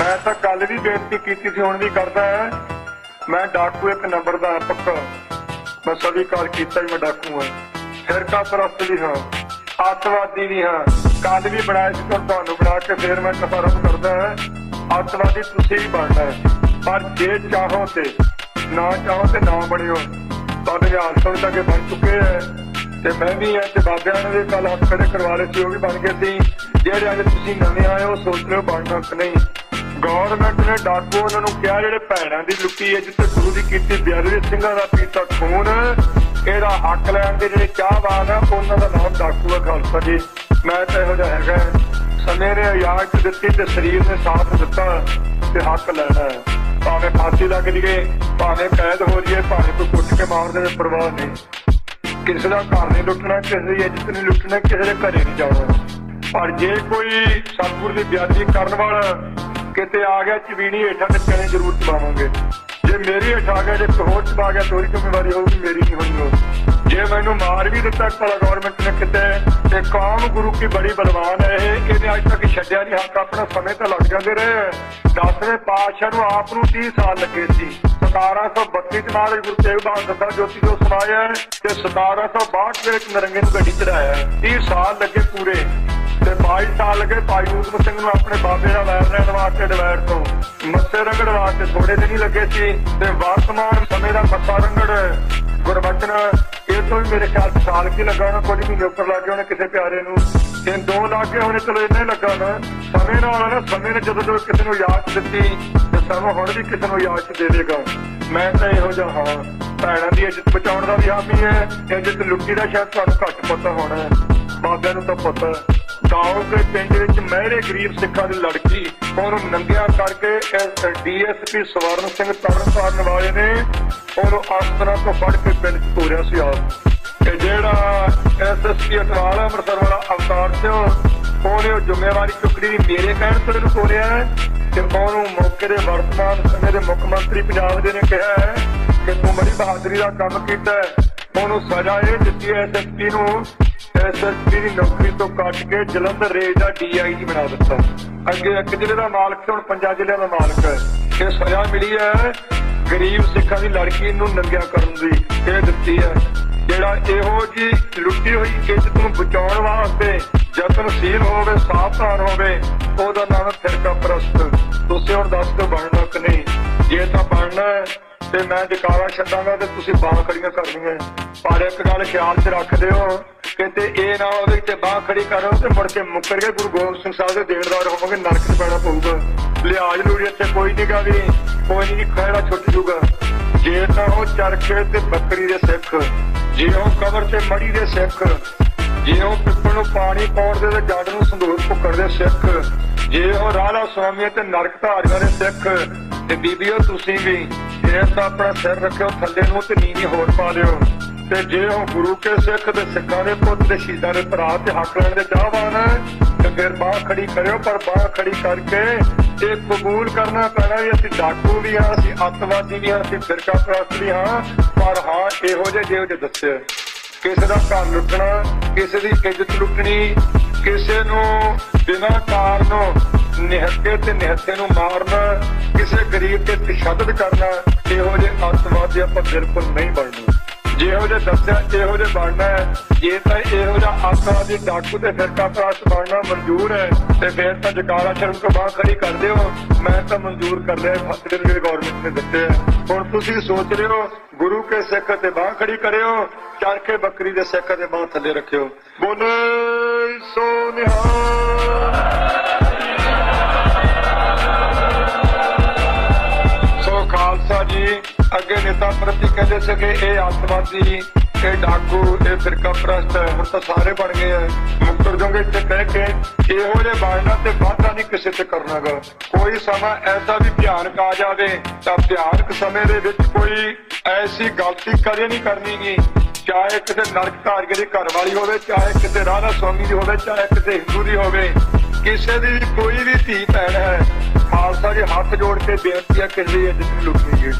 ਮੈਂ ਤਾਂ ਕੱਲ ਵੀ ਬੇਨਤੀ ਕੀਤੀ ਸੀ, ਹੁਣ ਵੀ ਕਰਦਾ ਹੈ। ਮੈਂ ਡਾਕੂ ਇੱਕ ਨੰਬਰ ਦਾ ਪੱਕਾ। ਮੈਂ ਸਵੀਕਾਰ ਕੀਤਾ ਵੀ ਮੈਂ ਡਾਕੂ ਹਾਂ। ਫਿਰਕਾ ਪ੍ਰਸਤ ਵੀ ਹਾਂ। ਅੱਤਵਾਦੀ ਵੀ ਹਾਂ। ਕੱਲ ਵੀ ਬਣਾਇਆ ਸੀ, ਹੁਣ ਤੁਹਾਨੂੰ ਬਣਾ ਕੇ ਫੇਰ ਮੈਂ ਤਫਰਮ ਕਰਦਾ ਹੈ। ਅੱਤਵਾਦੀ ਤੁਸੀਂ ਹੀ ਬਣਨਾ ਹੈ। ਪਰ ਜੇ ਚਾਹੋ ਤੇ, ਨਾ ਚਾਹੋ ਤੇ ਨਾ ਬਣਿਓ। ਤੁਹਾਡੇ ਹਾਲ ਤੱਕ ਬਣ ਚੁੱਕੇ ਹੈ। ਤੇ ਮੈਂ ਵੀ ਅੱਜ ਬਾਬਿਆਂ ਨੇ ਕੱਲ ਹੱਥ ਖੜੇ ਕਰਵਾ ਲਏ ਸੀ, ਉਹ ਵੀ ਬਣ ਗਏ ਸੀ। ਜਿਹੜੇ ਅੱਜ ਤੁਸੀਂ ਨਵੇਂ ਆਏ ਹੋ, ਸੋਚ ਰਹੇ ਹੋ ਬਣਨਾ ਕਿ ਨਹੀਂ। ਗਵਰਨਮੈਂਟ ਨੇ ਡਾਕੂ ਉਹਨਾਂ ਨੂੰ ਕਿਹਾ, ਜਿਹੜੇ ਭੈਣਾਂ ਦੀ ਲੁੱਟੀ ਹੈ, ਜਿੱਥੇ ਗੁਰੂ ਦੀ ਕੀਤੀ ਬਿਆਦਰੀ ਸਿੰਘਾਂ ਦਾ ਪੀਤਾ ਖੂਨ, ਇਹਦਾ ਹੱਕ ਲੈਣ ਦੇ ਜਿਹੜੇ ਚਾਹਵਾਨ ਆ, ਉਹਨਾਂ ਦਾ ਨਾਮ ਡਾਕੂ ਹੈ ਖਾਲਸਾ ਜੀ। ਮੈਂ ਤਾਂ ਇਹੋ ਜਿਹਾ ਹੈਗਾ ਸਮੇਂ ਨੇ ਇਜਾਜ਼ਤ ਦਿੱਤੀ ਤੇ ਸਰੀਰ ਨੇ ਸਾਥ ਦਿੱਤਾ ਤੇ ਹੱਕ ਲੈਣਾ ਹੈ। ਭਾਵੇਂ ਫਾਂਸੀ ਲੱਗ ਜੀਏ ਭਾਵੇਂ ਕੈਦ ਹੋ ਜੀਏ ਭਾਵੇਂ ਕੋਈ ਕੁੱਟ ਕੇ ਮਾਰ ਦੇਵੇ, ਪਰਵਾਹ ਨਹੀਂ। ਕਿਸੇ ਦਾ ਘਰ ਨਹੀਂ ਲੁੱਟਣਾ, ਕਿਸੇ ਦੀ ਇੱਜ਼ਤ ਨਹੀਂ ਲੁੱਟਣਾ, ਕਿਸੇ ਦੇ ਘਰੇ ਨਹੀਂ ਜਾਣਾ। ਪਰ ਜੇ ਕੋਈ ਸਤਿਗੁਰ ਦੀ ਬਿਆਦਰੀ ਕਰਨ ਵਾਲਾ ਕਿਤੇ ਆ ਗਿਆ ਚਵੀਣੀ ਹੇਠਾਂ ਤੇ ਚਣੇ ਜ਼ਰੂਰ ਚਬਾਵਾਂਗੇ। ਜੇ ਮੇਰੀ ਹੇਠ ਆ ਗਿਆ, ਜੇ ਹੋਰ ਚਬਾ ਗਿਆ, ਤੋਰੀ ਜ਼ਿੰਮੇਵਾਰੀ ਹੋਊਗੀ, ਮੇਰੀ ਨਹੀਂ ਹੋਣੀ ਜੇ ਮੈਨੂੰ ਮਾਰ ਵੀ ਦਿੱਤਾ ਭਲਾ ਗਵਰਨਮੈਂਟ ਨੇ ਕਿਤੇ, ਤੇ ਕੌਮ ਗੁਰੂ ਕੀ ਬੜੀ ਬਲਵਾਨ ਹੈ ਇਹ, ਇਹਨੇ ਅੱਜ ਤੱਕ ਛੱਡਿਆ ਨਹੀਂ, ਹੱਕ ਆਪਣਾ ਸਮੇਂ ਤਾਂ ਲੱਗ ਜਾਂਦੇ ਰਹੇ। ਦਸਵੇਂ ਪਾਤਸ਼ਾਹ ਨੂੰ ਆਪ ਨੂੰ 30 ਸਾਲ ਲੱਗੇ ਸੀ। 1732 ਚ ਮਹਾਰਾਜ ਗੁਰੂ ਤੇਗ ਬਹਾਦਰ ਸਾਹਿਬ ਜੋਤੀ ਜੋ ਸਮਾਇਆ ਹੈ, ਤੇ 1762 ਦੇ ਵਿੱਚ ਨਰੰਗੇ ਨੂੰ ਗੱਡੀ ਚੜਾਇਆ 30 ਸਾਲ ਲੱਗੇ ਪੂਰੇ। ਤੇ 22 ਸਾਲ ਲੱਗੇ ਭਾਈ ਊਧਮ ਸਿੰਘ ਨੂੰ ਆਪਣੇ ਬਾਬੇ ਦਾ ਵੈਰ ਲੈਣ ਵਾਸਤੇ ਡਿਵਾਈਡ ਤੋਂ। ਮੱਥੇ ਰੰਗੜ ਵਾਸਤੇ ਥੋੜੇ ਦਿਨ ਹੀ ਲੱਗੇ ਸੀ ਤੇ ਵਰਤਮਾਨ ਸਮੇਂ ਦਾ ਮੱਥਾ ਰੰਗੜ ਗੁਰਬਚਨ ਇਹ ਤੋਂ ਵੀ ਮੇਰੇ ਖਿਆਲ ਸਾਲ ਕੀ ਲੱਗਾ ਨਾ ਕੁਝ ਮਹੀਨੇ ਉੱਪਰ ਲੱਗ ਉਹਨੇ ਕਿਸੇ ਪਿਆਰੇ ਨੂੰ। ਤੇ ਦੋ ਲੱਗ ਗਏ ਉਹਨੇ ਚਲੋ ਇੰਨੇ ਲੱਗਾ ਨਾ ਸਮੇਂ ਨਾਲ ਨਾ, ਸਮੇਂ ਨੇ ਜਦੋਂ ਜਦੋਂ ਕਿਸੇ ਨੂੰ ਯਾਦ ਦਿੱਤੀ, ਤੇ ਸਮਾਂ ਹੁਣ ਵੀ ਕਿਸੇ ਨੂੰ ਯਾਦ ਦੇ ਦੇਗਾ ਮੈਂ ਤਾਂ ਇਹੋ ਜਿਹਾ ਹਾਂ। ਭੈਣਾਂ ਦੀ ਇੱਜ਼ਤ ਬਚਾਉਣ ਦਾ ਵੀ ਹਾਮੀ ਹੈ ਇੱਜ਼ਤ ਲੁੱਟੀ ਦਾ ਸ਼ਾਇਦ ਤੁਹਾਨੂੰ ਘੱਟ ਪਤਾ ਹੋਣਾ ਬਾਬਿਆਂ ਨੂੰ ਤਾਂ ਪਤਾ ਹੈ। ਪਿੰਡ ਵਿੱਚ ਮਹਿਰੇ ਗਰੀਬ ਸਿੱਖਾਂ ਦੀ ਲੜਕੀ ਉਹਨੂੰ ਨੰਗਿਆ ਕਰਕੇ ਡੀਐਸਪੀ ਸਵਰਨ ਸਿੰਘ ਤਰਨਤਾਰਨ ਵਾਲੇ ਨੇ ਉਹਨੂੰ ਆਸਤਰਾ ਤੋਂ ਫੜ ਕੇ ਪਿੰਡ ਤੋਰਿਆ ਸੀ ਆਪ। ਤੇ ਜਿਹੜਾ ਐਸਐਸਪੀ ਅਟਵਾਲ ਅੰਮ੍ਰਿਤਸਰ ਵਾਲਾ ਅਵਤਾਰ ਸਿੰਘ, ਉਹਨੇ ਉਹ ਜ਼ਿੰਮੇਵਾਰੀ ਚੁੱਕਣੀ ਮੇਰੇ ਕਹਿਣ ਤੋਂ ਇਹਨੂੰ ਤੋਰਿਆ ਤੇ ਉਹਨੂੰ ਮੌਕੇ ਦੇ ਵਰਤਮਾਨ ਸਮੇਂ ਦੇ ਮੁੱਖ ਮੰਤਰੀ ਪੰਜਾਬ ਦੇ ਨੇ ਕਿਹਾ ਹੈ ਕਿ ਤੂੰ ਬੜੀ ਬਹਾਦਰੀ ਦਾ ਕੰਮ ਕੀਤਾ ਉਹਨੂੰ ਸਜ਼ਾ ਇਹ ਦਿੱਤੀ ਹੈ ਐਸਐਸਪੀ ਨੂੰ ਐਸਐਸਪੀ ਦੀ ਨੌਕਰੀ ਤੋਂ ਕੱਟ ਕੇ ਜਲੰਧਰ ਰੇਂਜ ਦਾ ਡੀਆਈਜੀ ਬਣਾ ਦਿੱਤਾ। ਅੱਗੇ ਇੱਕ ਜ਼ਿਲ੍ਹੇ ਦਾ ਮਾਲਕ ਸੀ, ਹੁਣ ਪੰਜਾਂ ਜ਼ਿਲ੍ਹਿਆਂ ਦਾ ਮਾਲਕ ਹੈ। ਇਹ ਸਜ਼ਾ ਮਿਲੀ ਹੈ, ਗਰੀਬ ਸਿੱਖਾਂ ਦੀ ਲੜਕੀ ਨੂੰ ਨੰਗਿਆ ਕਰਨ ਦੀ, ਇਹ ਦਿੱਤੀ ਹੈ। ਜਿਹੜਾ ਇਹੋ ਜੀ ਲੁੱਟੀ ਹੋਈ ਇੱਜ਼ਤ ਨੂੰ ਬਚਾਉਣ ਵਾਸਤੇ ਯਤਨਸ਼ੀਲ ਹੋਵੇ, ਸਾਵਧਾਨ ਹੋਵੇ, ਉਹਦਾ ਨਾਮ ਫਿਰਕਾ ਪ੍ਰਸਤ। ਤੁਸੀਂ ਹੁਣ ਦੱਸ ਦਿਓ ਬਣਨਾ ਕਿ ਨਹੀਂ। ਜੇ ਤਾਂ ਬਣਨਾ ਤੇ ਮੈਂ ਜਕਾਰਾ ਛੱਡਾਂਗਾ ਤੇ ਤੁਸੀਂ ਬਾਹ ਖੜੀਆਂ ਕਰਨੀਆਂ। ਪਰ ਇੱਕ ਗੱਲ ਖਿਆਲ 'ਚ ਰੱਖਦੇ ਹੋ ਕਿਤੇ ਇਹ ਨਾ ਹੋਵੇ ਕਿ ਬਾਹ ਖੜੀ ਕਰੋ ਤੇ ਮੁੜ ਕੇ ਮੁੱਕਰ ਕੇ ਗੁਰੂ ਗੋਬਿੰਦ ਸਿੰਘ ਸਾਹਿਬ ਦੇ ਦੇਣਦਾਰ ਹੋਵਾਂਗੇ ਨਰਕ 'ਚ ਪੈਣਾ ਪਊਗਾ। ਲਿਹਾਜ਼ ਲੂੜੀ ਇੱਥੇ ਕੋਈ ਨਹੀਂਗਾ ਵੀ, ਕੋਈ ਨਹੀਂ ਖਹਿੜਾ ਛੁੱਟ ਜੂਗਾ। ਜੇ ਤਾਂ ਉਹ ਚਰਖੇ ਤੇ ਬੱਕਰੀ ਦੇ ਸਿੱਖ, ਜੇ ਉਹ ਕਬਰ ਤੇ ਮੜੀ ਦੇ ਸਿੱਖ, ਜੇ ਉਹ ਪਿੱਪਲ ਨੂੰ ਪਾਣੀ ਪਾਉਣ ਦੇ ਤੇ ਜੱਟ ਨੂੰ ਸੰਦੂਰ ਭੁੱਕੜ ਦੇ ਸਿੱਖ, ਜੇ ਉਹ ਰਾਲਾ ਸੁਆਮੀ ਤੇ ਨਰਕ ਧਾਰੀਆਂ ਦੇ ਸਿੱਖ, ਤੇ ਬੀਬੀਓ ਤੁਸੀਂ ਵੀ ਜੇ ਤਾਂ ਆਪਣਾ ਸਿਰ ਰੱਖਿਓ, ਥੱਲੇ ਨੂੰ ਤੇ ਨੀਵੀਂ ਹੋਰ ਪਾ ਦਿਓ ਤੇ ਜੇ ਉਹ ਗੁਰੂ ਕੇ ਸਿੱਖ ਤੇ ਸਿੱਖਾਂ ਦੇ ਪੁੱਤ ਤੇ ਸ਼ਹੀਦਾਂ ਦੇ ਭਰਾ ਤੇ ਹੱਕ ਲੈਣ ਦੇ ਚਾਹਵਾਨ ਹੈ, ਤੇ ਫਿਰ ਬਾਹ ਖੜੀ ਕਰਿਓ, ਪਰ ਬਾਹ ਖੜੀ ਕਰਕੇ ਇਹ ਕਬੂਲ ਕਰਨਾ ਪੈਣਾ ਵੀ ਅਸੀਂ ਡਾਕੂ ਵੀ ਹਾਂ, ਅਸੀਂ ਅੱਤਵਾਦੀ ਵੀ ਹਾਂ, ਅਸੀਂ ਫਿਰਕਾ ਪ੍ਰਸਤ ਵੀ ਹਾਂ, ਪਰ ਹਾਂ, ਇਹੋ ਜਿਹੇ ਜਿਹੋ ਜਿਹੇ ਦੱਸਿਆ ਕਿਸੇ ਦਾ ਘਰ ਲੁੱਟਣਾ, ਕਿਸੇ ਦੀ ਇੱਜ਼ਤ ਲੁੱਟਣੀ, ਕਿਸੇ ਨੂੰ ਬਿਨਾਂ ਕਾਰਨ ਨਿਹੱਤੇ ਤੇ ਨਿਹੱਤੇ ਨੂੰ ਮਾਰਨਾ, ਕਿਸੇ ਗਰੀਬ ਤੇ ਤਸ਼ੱਦਦ ਕਰਨਾ, ਇਹੋ ਜਿਹੇ ਅੱਤਵਾਦੀ ਆਪਾਂ ਬਿਲਕੁਲ ਨਹੀਂ ਬਣਨਾ। ਜਿਹੋ ਜਿਹਾ ਦੱਸਿਆ, ਇਹੋ ਜਿਹਾ ਬਣਨਾ ਹੈ। ਜੇ ਤਾਂ ਇਹੋ ਜਿਹਾ ਅੱਤਵਾਦੀ ਡਾਕੂ ਤੇ ਫਿਰਕਾ ਪ੍ਰਾਸਤ ਬਣਨਾ ਮਨਜ਼ੂਰ ਹੈ, ਤੇ ਫਿਰ ਤਾਂ ਜਕਾਰਾ ਸ਼ਰਮ ਤੋਂ ਬਾਹਰ ਖੜੀ ਕਰ ਦਿਓ। ਮੈਂ ਤਾਂ ਮਨਜ਼ੂਰ ਕਰ ਲਿਆ ਫਸਲੇ ਮੇਰੇ ਗਵਰਨਮੈਂਟ ਨੇ ਦਿੱਤੇ ਆ। ਹੁਣ ਤੁਸੀਂ ਸੋਚ ਰਹੇ ਹੋ, ਗੁਰੂ ਕੇ ਸਿੱਖ ਤੇ ਬਾਹ ਖੜੀ ਕਰਿਓ, ਚਰਖੇ ਬੱਕਰੀ ਦੇ ਸਿੱਖ ਦੇ ਬਾਹ ਥੱਲੇ ਰੱਖਿਓ। ਬੋਲੇ ਸੋ ਨਿਹਾਲ। ਅੱਗੇ ਨੇਤਾ ਪ੍ਰਤੀ ਕਹਿੰਦੇ ਸੀਗੇ ਇਹ ਆਤਮਾਦੀ ਇਹ ਡਾਕੂ, ਇਹ ਫਿਰਕਾ ਪ੍ਰਸਤ ਹੁਣ ਤਾਂ ਸਾਰੇ ਬਣ ਗਏ ਆ। ਮੁਕਤਰ ਜੋਗੇ ਤੇ ਕਹਿ ਕੇ ਇਹੋ ਜਿਹੇ ਬਾਣਨਾ ਤੇ ਵਾਧਾ ਨਹੀਂ ਕਿਸੇ ਤੇ ਕਰਨਾਗਾ। ਕੋਈ ਸਮਾਂ ਐਸਾ ਵੀ ਭਿਆਨਕ ਆ ਜਾਵੇ, ਤਾਂ ਭਿਆਨਕ ਸਮੇਂ ਦੇ ਵਿੱਚ ਕੋਈ ਐਸੀ ਗਲਤੀ ਕਦੇ ਨਹੀਂ ਕਰਨੀਗੀ ਚਾਹੇ ਕਿਸੇ ਨਰਕ ਧਾਰਗੇ ਦੀ ਘਰ ਵਾਲੀ ਹੋਵੇ, ਚਾਹੇ ਕਿਸੇ ਰਾਧਾ ਸਵਾਮੀ ਦੀ ਹੋਵੇ, ਚਾਹੇ ਕਿਸੇ ਹਿੰਦੂ ਦੀ ਹੋਵੇ, ਕਿਸੇ ਦੀ ਵੀ ਕੋਈ ਵੀ ਧੀ ਭੈਣ ਹੈ, ਖਾਲਸਾ ਜੀ ਹੱਥ ਜੋੜ ਕੇ ਬੇਨਤੀ ਹੈ ਕਿ ਜੀ ਇੱਜ਼ਤ ਜੀ।